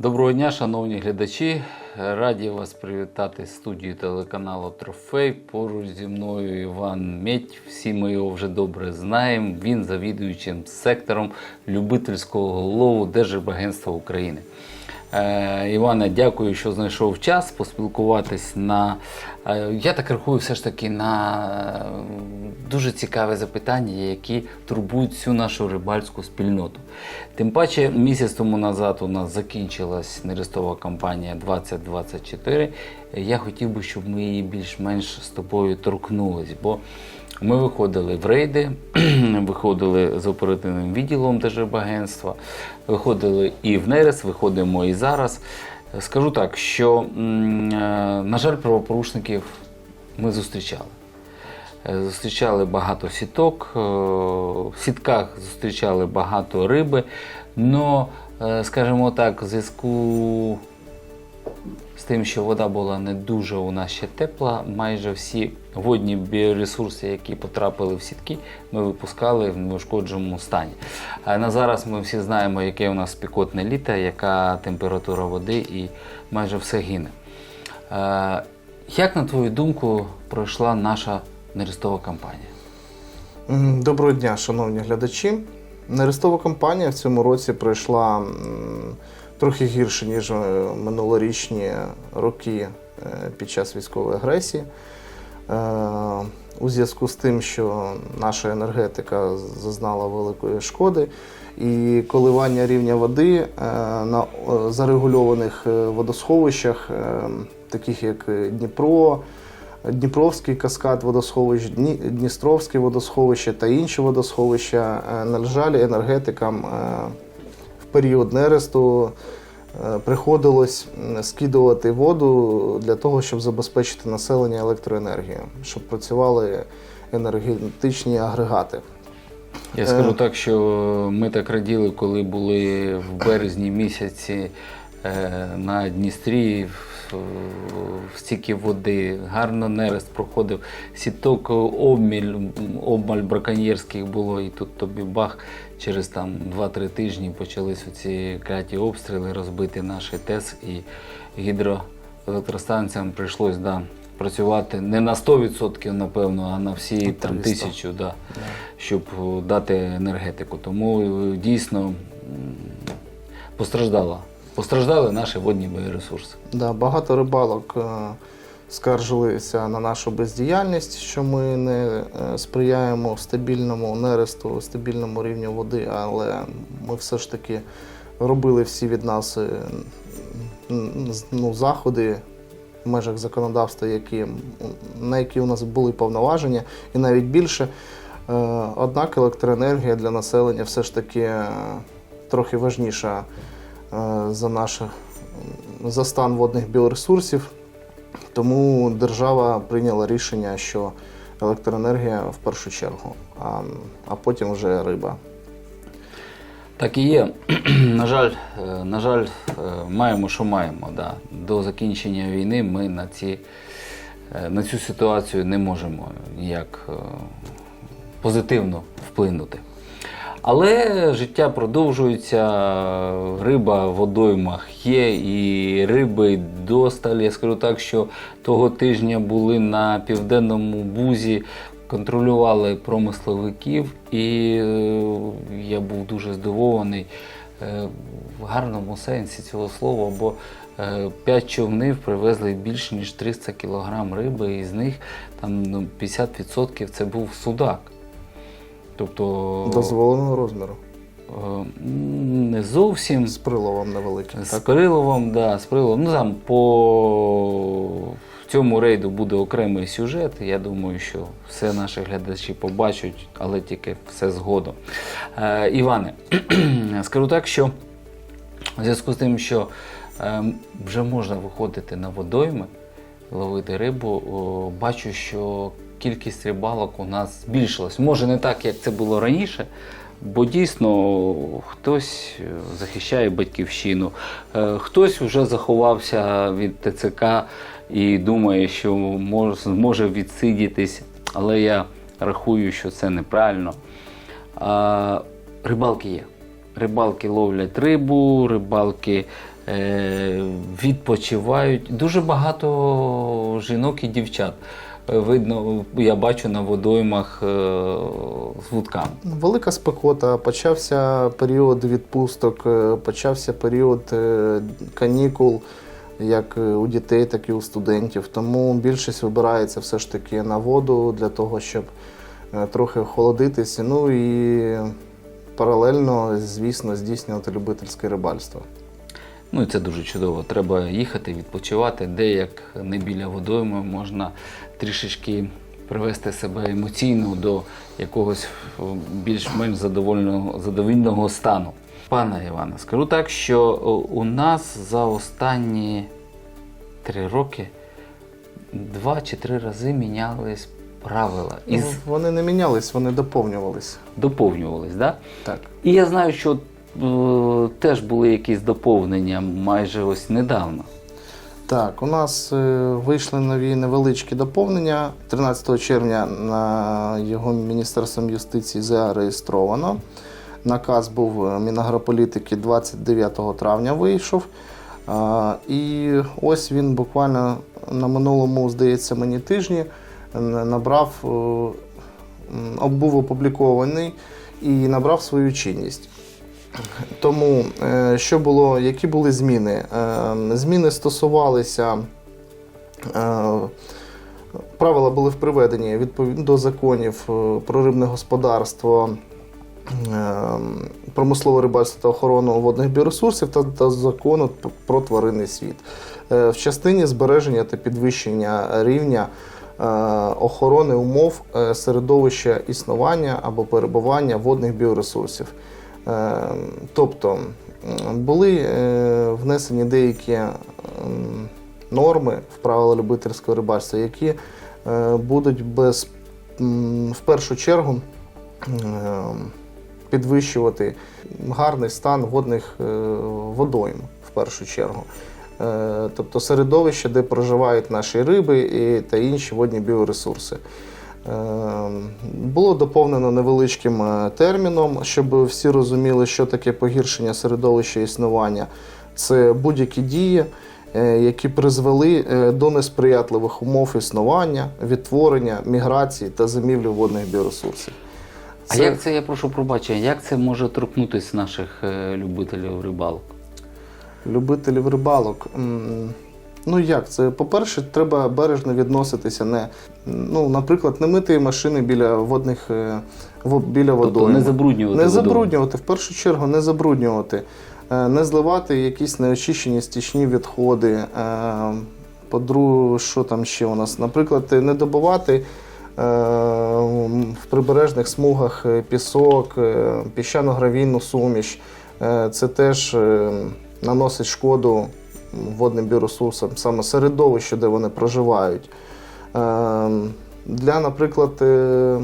Доброго дня, шановні глядачі. Раді вас привітати з студії телеканалу Трофей. Поруч зі мною Іван Медь. Всі ми його вже добре знаємо. Він завідуючим сектором любительського голову Держбагентства України. Е, Іване, дякую, що знайшов час поспілкуватись на. е, Я так рахую, все ж таки на е, дуже цікаве запитання, які турбують всю нашу рибальську спільноту. Тим паче, місяць тому назад у нас закінчилась нерестова кампанія 2024. Я хотів би, щоб ми її більш-менш з тобою торкнулись, бо ми виходили в рейди, виходили з оперативним відділом Держбагентства, виходили і в нерест, виходимо і зараз. Скажу так, що, е, на жаль, правопорушників ми зустрічали. Е, Зустрічали багато сіток, е, в сітках зустрічали багато риби. Но, е, скажімо так, в зв'язку з тим, що вода була не дуже у нас ще тепла, майже всі водні біоресурси, які потрапили в сітки, ми випускали в неушкодженому стані. А на зараз ми всі знаємо, яке у нас спекотне літо, яка температура води і майже все гине. Е, Як, на твою думку, пройшла наша нерестова кампанія? Доброго дня, шановні глядачі. Нерестова кампанія в цьому році пройшла трохи гірше, ніж е, минулорічні роки е, під час військової агресії. Е, У зв'язку з тим, що наша енергетика зазнала великої шкоди, і коливання рівня води на зарегульованих водосховищах, таких як Дніпро, Дніпровський каскад водосховищ, Дністровське водосховище та інші водосховища. На жаль, енергетикам період нересту е, приходилось скидувати воду для того, щоб забезпечити населення електроенергією, щоб працювали енергетичні агрегати. Я скажу так, що ми так раділи, коли були в березні місяці е, на Дністрі, стільки води, гарно нерест проходив, сіток обміль, обмаль браконьєрських було, і тут тобі бах, через там 2-3 тижні почались оці кляті обстріли, розбити наші ТЕС і гідроелектростанціям прийшлось да, працювати не на 100%, напевно, а на всі там тисячу, да, щоб дати енергетику. Тому е, дійсно постраждала. Постраждали наші водні біоресурси. Да, багато рибалок е, скаржилися на нашу бездіяльність, що ми не е, сприяємо стабільному нересту, стабільному рівню води, але ми все ж таки робили всі від нас е, ну, заходи в межах законодавства, які, на які у нас були повноваження, і навіть більше. Однак електроенергія для населення все ж таки трохи важніша за наших за стан водних біоресурсів. Тому держава прийняла рішення, що електроенергія в першу чергу, а, а потім вже риба. Так і є. на жаль, е, на жаль, е, маємо, що маємо. Да. До закінчення війни ми на, ці, е, на цю ситуацію не можемо ніяк е, позитивно вплинути. Але життя продовжується, риба в водоймах є, і риби досталь. Я скажу так, що того тижня були на південному бузі, контролювали промисловиків, і е, я був дуже здивований е, в гарному сенсі цього слова, бо е, п'ять човнів привезли більше ніж 300 кг риби, і з них там ну, 50% це був судак. Тобто Дозволеного розміру. е, не зовсім З приловом невеликим. з Так? приловом, да, з приловом. Ну там по цьому рейду буде окремий сюжет. Я думаю, що все наші глядачі побачать, але тільки все згодом. Е, Іване, скажу так, що в зв'язку з тим, що е, вже можна виходити на водойми, ловити рибу, о, бачу, що кількість рибалок у нас збільшилась. Може, не так, як це було раніше. Бо дійсно хтось е, захищає батьківщину, е, хтось вже заховався від ТЦК і думає, що мож- зможе відсидітись, але я рахую, що це неправильно. А, рибалки є. Рибалки ловлять рибу, рибалки е, відпочивають. Дуже багато жінок і дівчат. Видно, я бачу на водоймах е, з вудками. Велика спекота, почався період відпусток, е, почався період е, канікул, як у дітей, так і у студентів. Тому більшість вибирається все ж таки на воду для того, щоб трохи охолодитися. Ну і паралельно, звісно, здійснювати любительське рибальство. Ну і це дуже чудово. Треба їхати, відпочивати, де як не біля водойми можна трішечки привести себе емоційно до якогось більш-менш задовольного, задовільного стану. Пане Іване, скажу так, що у нас за останні три роки два чи три рази мінялись правила Ну, вони не мінялись, вони доповнювалися. доповнювались. Да? Так. І я знаю, що е, теж були якісь доповнення майже ось недавно. Так, у нас е, вийшли нові невеличкі доповнення. 13 червня на його Міністерством юстиції зареєстровано. Наказ був е, Мінагрополітики 29 травня вийшов. І ось він буквально на минулому, здається, мені тижні набрав, е, об- був опублікований і набрав свою чинність. Тому е, що було, які були зміни? Е, Зміни стосувалися. е, Правила були приведені відповідно до законів про рибне господарство, промислове рибальство та охорону водних біоресурсів та, закону про тваринний світ. В частині збереження та підвищення рівня охорони умов середовища існування або перебування водних біоресурсів. Е, Тобто були е, внесені деякі норми в правила любительського рибальства, які е, будуть без в першу чергу підвищувати гарний стан водних водойм в першу чергу. Тобто середовище, де проживають наші риби та інші водні біоресурси. Е, Було доповнено невеличким е, терміном, щоб всі розуміли, що таке погіршення середовища існування. Це будь-які дії, е, які призвели до несприятливих умов існування, відтворення, міграції та зимівлі водних біоресурсів. А як це, я прошу пробачення, як це може торкнутися наших любителів рибалок? любителів рибалок. Ну як це? По-перше, треба бережно відноситися, не, ну, наприклад, не мити машини біля водних е, біля Тобто водойм. не забруднювати Не забруднювати, в першу чергу, не забруднювати, Е, не зливати якісь неочищені стічні відходи. Е, По-друге, що там ще у нас? Наприклад, не добувати в прибережних смугах пісок, піщано-гравійну суміш. Це теж наносить шкоду водним біоресурсам, саме середовищу, де вони проживають. Е, Для, наприклад, е,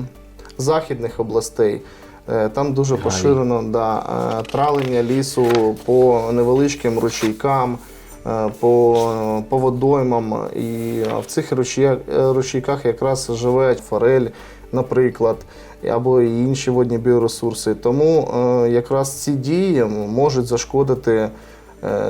західних областей. Е, Там дуже поширено да, травлення лісу по невеличким ручейкам, по, по водоймам. І в цих ручейках якраз живе форель, наприклад, або і інші водні біоресурси. Тому якраз ці дії можуть зашкодити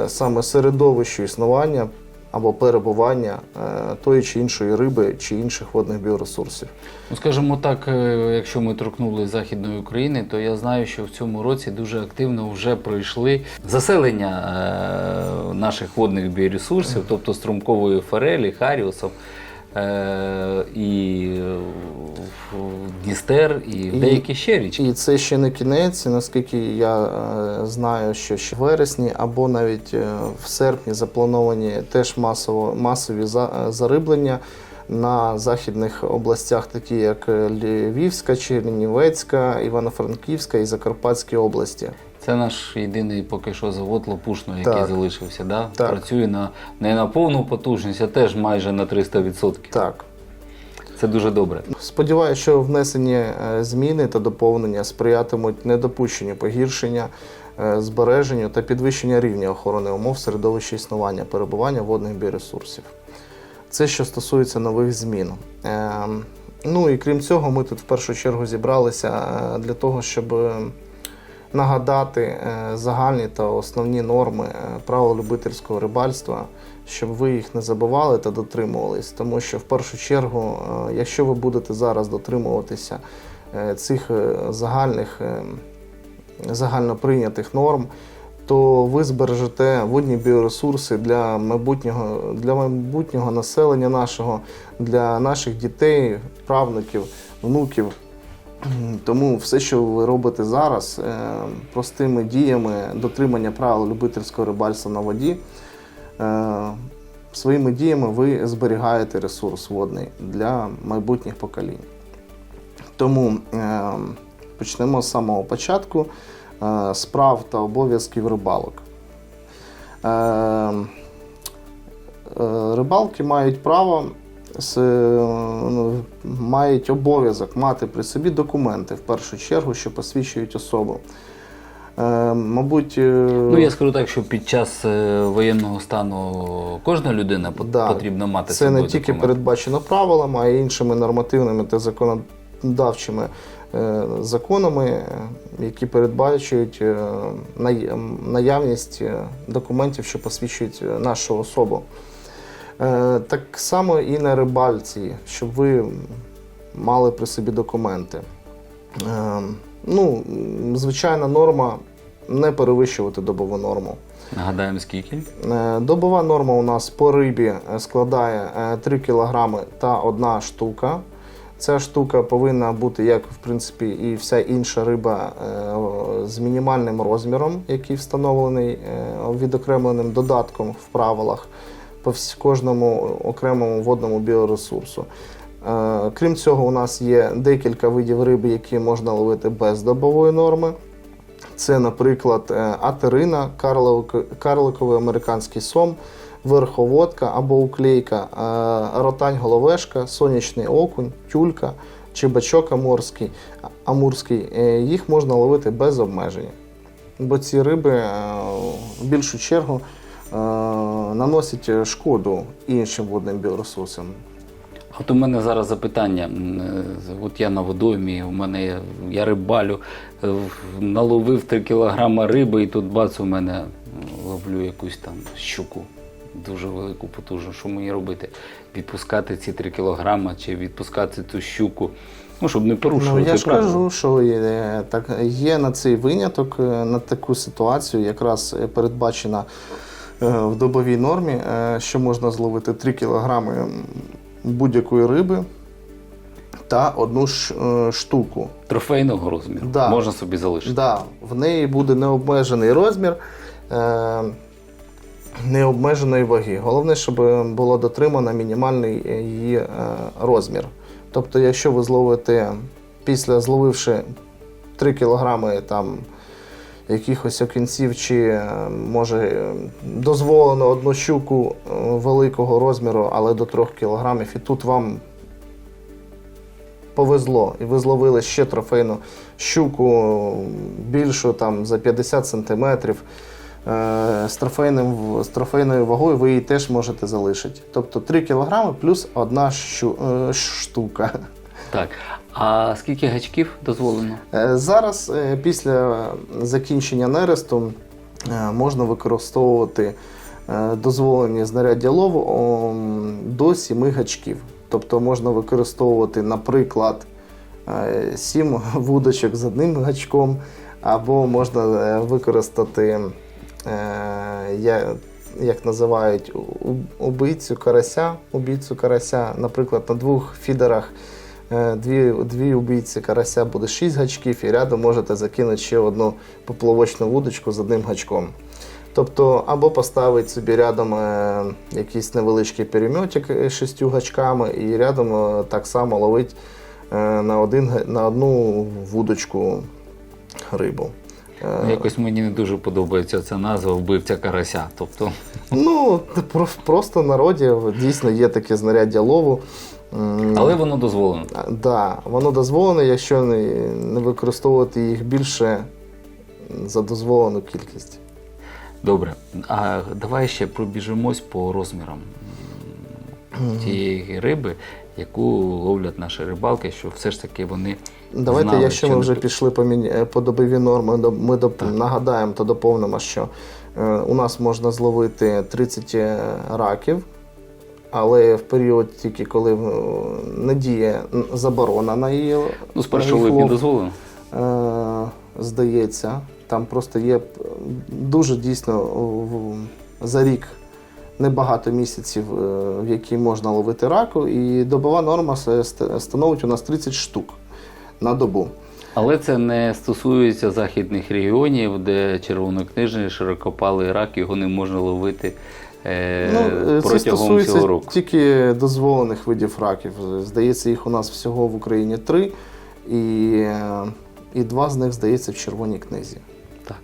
саме середовищу існування або перебування е, тої чи іншої риби чи інших водних біоресурсів. Ну, скажімо так, е, якщо ми торкнули Західної України, то я знаю, що в цьому році дуже активно вже пройшли заселення е, наших водних біоресурсів, тобто струмкової форелі, харіусів. Е, і е, Дністер, і деякі ще річки. І це ще не кінець, наскільки я е, знаю, що ще в вересні або навіть в серпні заплановані теж масово, масові зариблення на західних областях, такі як Львівська, Чернівецька, Івано-Франківська і Закарпатські області. Це наш єдиний поки що завод Лопушно, який Так. залишився. Да? Так. Працює на, не на повну потужність, а теж майже на 300%. Так. Це дуже добре. Сподіваюся, що внесені е, зміни та доповнення сприятимуть недопущенню погіршення, е, збереженню та підвищенню рівня охорони умов середовища існування, перебування водних біоресурсів. Це що стосується нових змін. Е, Ну і крім цього, ми тут в першу чергу зібралися е, для того, щоб нагадати е, загальні та основні норми е, правил любительського рибальства, щоб ви їх не забували та дотримувались. Тому що в першу чергу, е, якщо ви будете зараз дотримуватися цих загальних е, загально прийнятих норм, то ви збережете водні біоресурси для майбутнього, для майбутнього населення нашого, для наших дітей, правнуків, внуків. Тому все, що ви робите зараз, е, простими діями дотримання правил любительського рибальства на воді, е, своїми діями ви зберігаєте ресурс водний для майбутніх поколінь. Тому е, почнемо з самого початку справ та обов'язків рибалок. Рибалки мають право мають обов'язок мати при собі документи в першу чергу, що посвідчують особу. Е, Мабуть, е, Ну, я скажу так, що під час е, воєнного стану кожна людина Да. потрібно мати Це не тільки документи. передбачено правилами, а й іншими нормативними та законодавчими е, законами, е, які передбачують е, наявність е, документів, що посвідчують е, нашу особу. Е, Так само і на рибальці, щоб ви мали при собі документи. Е, Ну, звичайна норма не перевищувати добову норму. Нагадаємо, скільки? Е, Добова норма у нас по рибі складає е, 3 кг та 1 штука. Ця штука повинна бути, як в принципі і вся інша риба, з мінімальним розміром, який встановлений відокремленим додатком в правилах по кожному окремому водному біоресурсу. Е, Крім цього, у нас є декілька видів риби, які можна ловити без добової норми. Це, наприклад, е, атерина, карликовий американський сом, верховодка або уклейка, е, ротань головешка, сонячний окунь, тюлька, чебачок амурський, амурський. Їх можна ловити без обмеження. Бо ці риби в більшу чергу наносять шкоду іншим водним біоресурсам. От у мене зараз запитання. Е, От я на водоймі, у мене я рибалю, е, наловив 3 кілограма риби, і тут бац, у мене ловлю якусь там щуку. Дуже велику, потужну. Що мені робити? Відпускати ці 3 кілограма чи відпускати цю щуку? Ну, щоб не Ну, порушувати я ж кажу, що є, так, є на цей виняток, е, на таку ситуацію, якраз е, передбачена е, в добовій нормі, е, що можна зловити 3 кг будь-якої риби та одну е, штуку. Трофейного розміру. Да. Можна собі залишити. Да, в неї буде необмежений розмір. Е, Необмеженої ваги. Головне, щоб було дотримано мінімальний е, її е, розмір. Тобто, якщо ви зловите після зловивши 3 кілограми там якихось окінців, чи е, може е, дозволено одну щуку е, великого розміру, але до 3 кілограмів, і тут вам повезло, і ви зловили ще трофейну щуку більшу там за 50 сантиметрів. З, трофейним, з трофейною вагою ви її теж можете залишити. Тобто 3 кг плюс одна щу, штука. Так. А скільки гачків дозволено? Е, Зараз, е, після закінчення нересту, е, можна використовувати дозволені знаряддя лову до 7 гачків. Тобто можна використовувати, наприклад, 7 вудочок з одним гачком, або можна використати, як називають, убийцю карася, убійцю карася, наприклад, на двох фідерах Дві, дві убійці карася буде 6 гачків, і рядом можете закинути ще одну поплавочну вудочку з одним гачком. Тобто, або поставити собі рядом е, якийсь невеличкий переметик з шістю гачками, і рядом е, так само ловити е, на, один, на одну вудочку рибу. Е, Якось мені не дуже подобається ця назва вбивця карася. Тобто, Ну, просто в народі дійсно є таке знаряддя лову. Але воно дозволено. А, Да, воно дозволене, якщо не, не використовувати їх більше за дозволену кількість. Добре. А давай ще пробіжимось по розмірам тієї риби, яку ловлять наші рибалки, що все ж таки вони Давайте, знали, якщо ми вже не- пішли по, міні- е, по добові норми, ми доп- нагадаємо та доповнимо, що е, у нас можна зловити 30 раків, але в період тільки коли е, не діє н- заборона на її. ну, з на їх першого липня дозволено. Здається, там просто є дуже дійсно за рік небагато місяців, е, в які можна ловити раку, і добова норма становить у нас 30 штук на добу. Але це не стосується західних регіонів, де червонокнижний широкопалий рак, його не можна ловити Ну, е, це стосується цього року. тільки дозволених видів раків. Здається, їх у нас всього в Україні три, і, е, і два з них, здається, в червоній книзі. Так.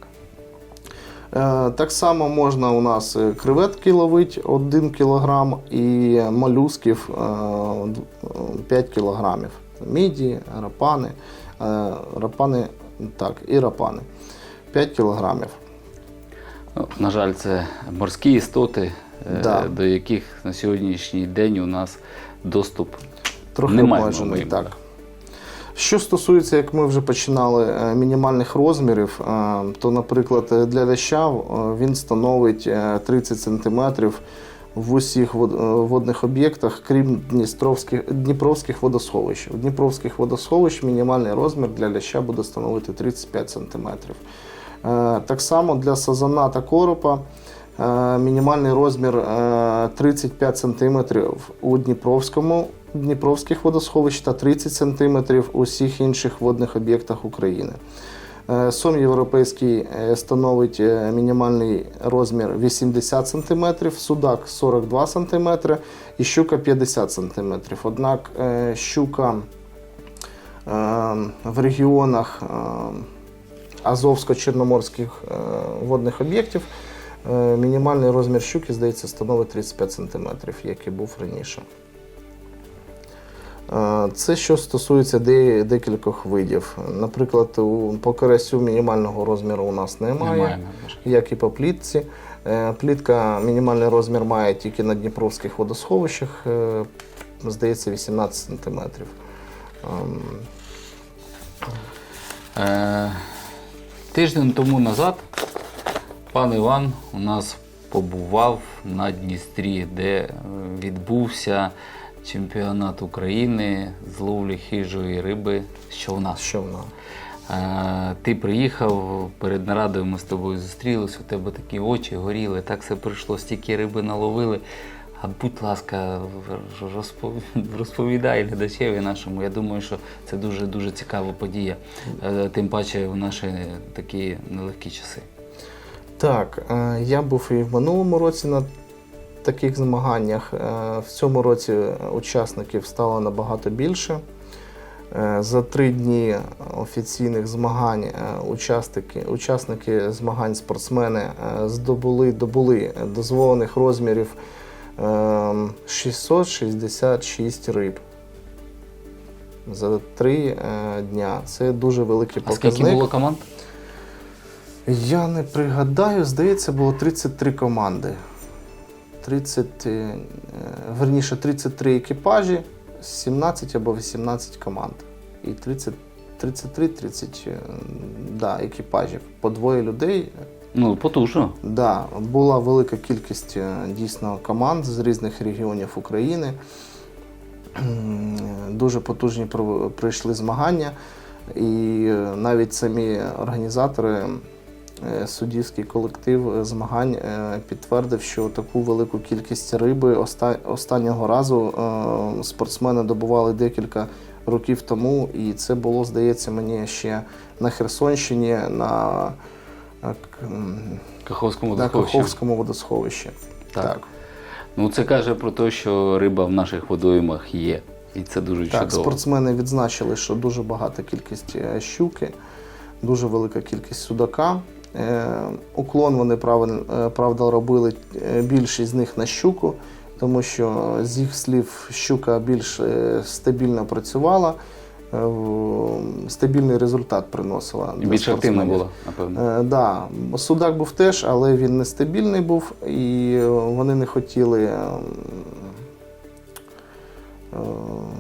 Е, Так само можна у нас е, креветки ловити 1 кг і молюсків е, д- е, 5 кг. Міді, рапани, е, рапани, так, і рапани 5 кг. Ну, На жаль, це морські істоти, е, Да. до яких на сьогоднішній день у нас доступ Трохи Немає обмежений. Так. Що стосується, як ми вже починали, е, мінімальних розмірів, е, то, наприклад, для ляща він становить е, 30 см в усіх водних об'єктах, крім Дністровських, Дніпровських водосховищ. У Дніпровських водосховищ мінімальний розмір для ляща буде становити 35 см. Е, Так само для сазана та коропа е, мінімальний розмір е, 35 см у Дніпровському, Дніпровських водосховищ та 30 см у всіх інших водних об'єктах України. Е, Сом європейський е, становить е, мінімальний розмір 80 см, судак 42 см і щука 50 см. Однак е, щука е, в регіонах е, Азовсько-Чорноморських е, водних об'єктів е, мінімальний розмір щуки, здається, становить 35 см, як і був раніше. Е, Це що стосується декількох видів. Наприклад, у, по карасю мінімального розміру у нас немає, немає. як і по плітці. Плітка мінімальний розмір має тільки на Дніпровських водосховищах, здається, 18 см. Тиждень тому назад пан Іван у нас побував на Дністрі, де е, відбувся чемпіонат України з ловлі хижої риби з човна. Що вона? Е, Ти приїхав перед нарадою, ми з тобою зустрілися, у тебе такі очі горіли, так все прийшло, стільки риби наловили. А будь ласка, розпов- розповідай глядачеві нашому. Я думаю, що це дуже дуже цікава подія. Е, Тим паче в наші такі нелегкі часи. Так, е, я був і в минулому році на таких змаганнях. Е, В цьому році учасників стало набагато більше. За три дні офіційних змагань учасники, учасники змагань спортсмени здобули добули дозволених розмірів 666 риб. За три е, дня. Це дуже великий А скільки було команд? Я не пригадаю, здається, було 33 команди. 30, е, е, верніше, 33 екіпажі, 17 або 18 команд. І 33-30 е, да, екіпажів. По двоє людей. Ну, потужно. Да, була велика кількість е, дійсно команд з різних регіонів України. Дуже потужні пройшли змагання, і е, навіть самі організатори, е, суддівський колектив змагань підтвердив, що таку велику кількість риби останнього разу спортсмени добували декілька років тому, і це було, здається, мені ще на Херсонщині, на Каховському на водосховищі. Каховському водосховищі. Так. Так. Ну це каже про те, що риба в наших водоймах є. І це дуже Так, чудово. спортсмени відзначили, що дуже багата кількість е, щуки, дуже велика кількість судака. Е, Уклон вони е, правда робили більшість з них на щуку, тому що з їх слів щука більш стабільно працювала, стабільний результат приносила. І більш активна була, напевно. Е, да, судак був теж, але він нестабільний був, і е, вони не хотіли е,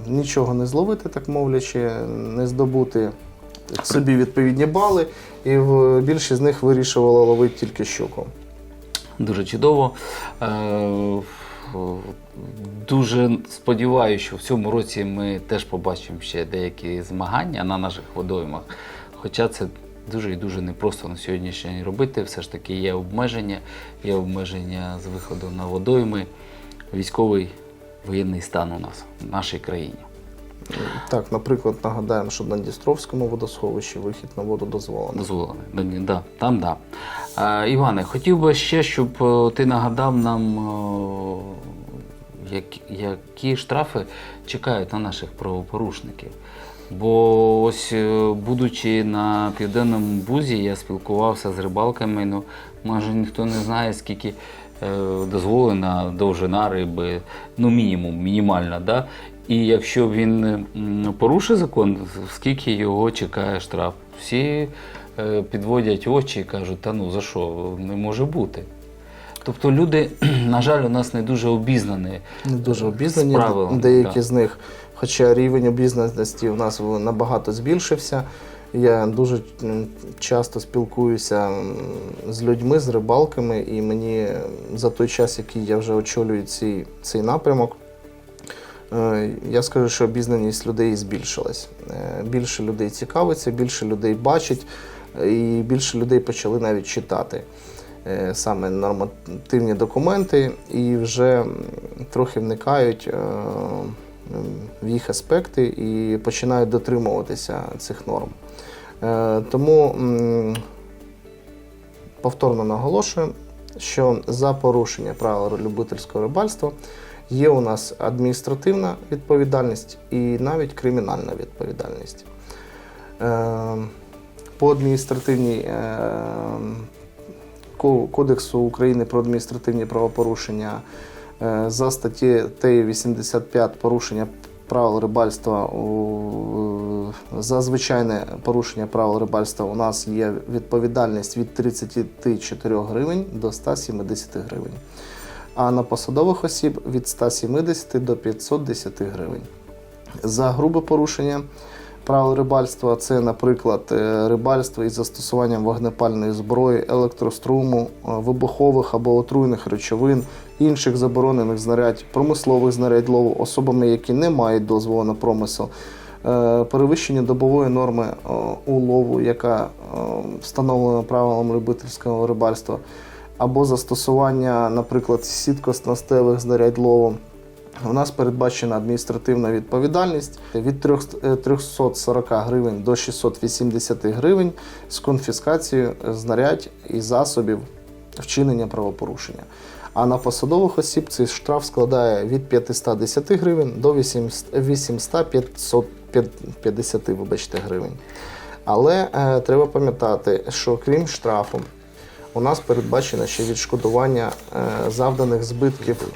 нічого не зловити, так мовлячи, не здобути собі відповідні бали, і більшість з них вирішувала ловити тільки щуку. Дуже чудово. Дуже сподіваюся, що в цьому році ми теж побачимо ще деякі змагання на наших водоймах. Хоча це дуже і дуже непросто на сьогоднішній день робити. Все ж таки є обмеження, є обмеження з виходу на водойми. Військовий воєнний стан у нас в нашій країні. Так, наприклад, нагадаємо, що на Дністровському водосховищі вихід на воду дозволений. Дозволений. Да, Да, там да. Іване, хотів би ще, щоб е, ти нагадав нам, е, які штрафи чекають на наших правопорушників. Бо ось, е, будучи на південному бузі, я спілкувався з рибалками. Ну, майже ніхто не знає, скільки е, дозволена довжина риби, ну мінімум, мінімальна. Да? І якщо він порушить закон, скільки його чекає штраф? Всі е, підводять очі і кажуть, та ну за що, не може бути. Тобто люди, на жаль, у нас не дуже обізнані. Не дуже обізнані, правилами, деякі да. з них, хоча рівень обізнаності у нас набагато збільшився. Я дуже часто спілкуюся з людьми, з рибалками, і мені за той час, який я вже очолюю цей, цей напрямок, е, я скажу, що обізнаність людей збільшилась. Е, Більше людей цікавиться, більше людей бачить, і більше людей почали навіть читати саме нормативні документи і вже трохи вникають е, в їх аспекти і починають дотримуватися цих норм. Е, Тому повторно наголошую, що за порушення правил любительського рибальства є у нас адміністративна відповідальність і навіть кримінальна відповідальність. Е, По адміністративній е, Кодексу України про адміністративні правопорушення е, за статтею 85 порушення правил рибальства за звичайне порушення правил рибальства у нас є відповідальність від 34 гривень до 170 гривень. А на посадових осіб від 170 до 510 гривень. За грубе порушення правил рибальства це, наприклад, е, рибальство із застосуванням вогнепальної зброї, електроструму, е, вибухових або отруйних речовин, інших заборонених знарядь, промислових знарядь лову особами, які не мають дозволу на промисел, е, перевищення добової норми улову, яка встановлена правилами любительського рибальства, або застосування, наприклад, сіткоснастевих знарядь лову. У нас передбачена адміністративна відповідальність від е, 340 гривень до 680 гривень з конфіскацією знарядь і засобів вчинення правопорушення. А на посадових осіб цей штраф складає від 510 гривень до 800-550 вибачте, гривень. Але е, треба пам'ятати, що крім штрафу, у нас передбачено ще відшкодування е, завданих збитків е,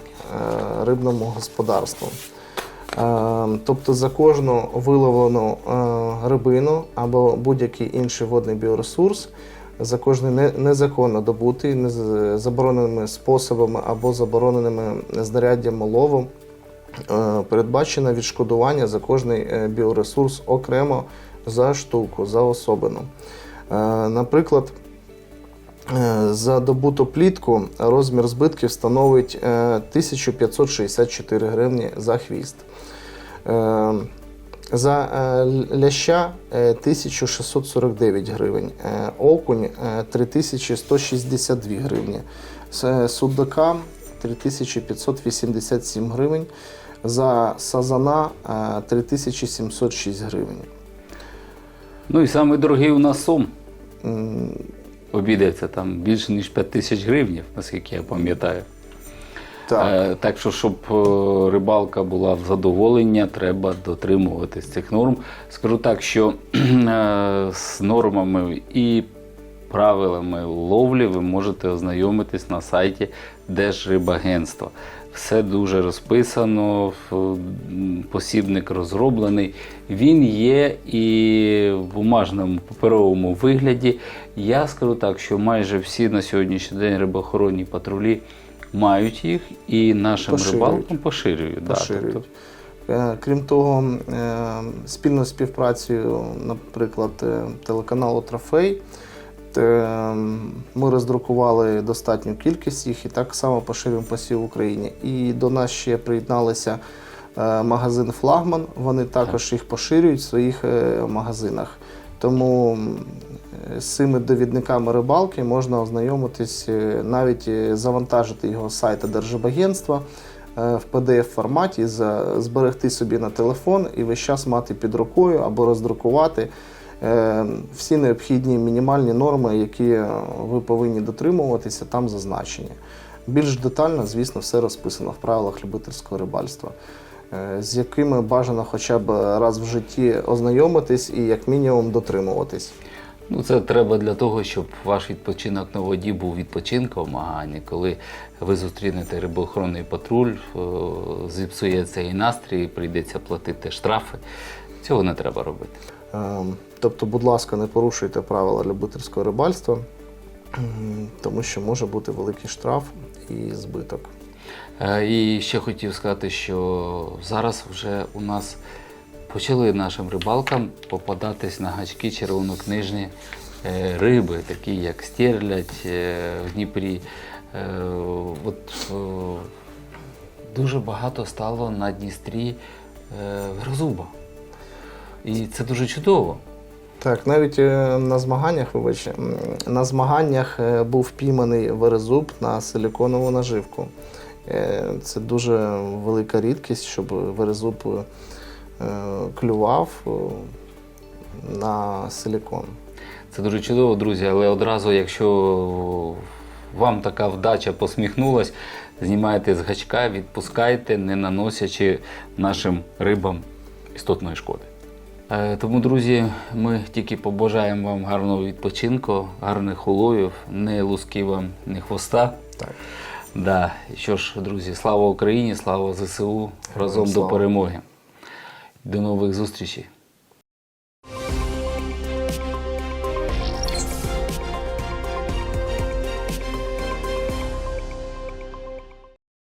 рибному господарству. Е, Тобто за кожну виловлену е, рибину або будь-який інший водний біоресурс, за кожний незаконно добутий забороненими способами або забороненими знаряддями лову, е, передбачено відшкодування за кожний е, біоресурс окремо за штуку, за особину. Е, Наприклад, Е, За добуту плітку розмір збитків становить е, 1564 гривні за хвіст. Е, За е, ляща е, 1649 гривень, Е, окунь е, 3162 гривні, С- е, судака 3587 гривень, за сазана е, 3706 гривень. Ну і самий дорогий у нас сом. Обійдеться там більше ніж 5 тисяч гривень, наскільки я пам'ятаю. Так. Е, Так що, щоб е, рибалка була в задоволення, треба дотримуватись цих норм. Скажу так, що е, з нормами і правилами ловлі ви можете ознайомитись на сайті Держрибагентства. Все дуже розписано, посібник розроблений. Він є і в бумажному паперовому вигляді. Я скажу так, що майже всі на сьогоднішній день рибоохоронні патрулі мають їх і нашим Поширюють. рибалкам поширюють. да. Тобто, Е, Крім того, е, спільною співпрацею, наприклад, е, телеканалу Трофей, те, ми роздрукували достатню кількість їх і так само поширюємо по всій Україні. І до нас ще приєдналися е, магазин Флагман. Вони також їх поширюють в своїх е, магазинах. Тому е, з цими довідниками рибалки можна ознайомитись, навіть завантажити його з сайту Держибагентства е, в pdf форматі, зберегти собі на телефон і весь час мати під рукою або роздрукувати всі необхідні мінімальні норми, які е, ви повинні дотримуватися, там зазначені. Більш детально, звісно, все розписано в правилах любительського рибальства, е, з якими бажано хоча б раз в житті ознайомитись і як мінімум дотримуватись. Ну, це треба для того, щоб ваш відпочинок на воді був відпочинком, а не коли ви зустрінете рибоохоронний патруль, е, зіпсується і настрій, прийдеться платити штрафи. Цього не треба робити. Тобто, будь ласка, не порушуйте правила любительського рибальства, тому що може бути великий штраф і збиток. Е, І ще хотів сказати, що зараз вже у нас почали нашим рибалкам попадатись на гачки червонокнижні е, риби, такі як стерлядь е, в Дніпрі. От дуже багато стало на Дністрі грозуба. І це дуже чудово. Так, навіть е, на змаганнях, вибач, на змаганнях е, був пійманий верезуб на силіконову наживку. Е, Це дуже велика рідкість, щоб верезуб клював на силікон. Це дуже чудово, друзі, але одразу, якщо вам така вдача посміхнулась, знімайте з гачка, відпускайте, не наносячи нашим рибам істотної шкоди. Е, Тому, друзі, ми тільки побажаємо вам гарного відпочинку, гарних уловів, не луски вам, не хвоста. Так. Да. Що ж, друзі, слава Україні, слава ЗСУ, разом до перемоги. До нових зустрічей.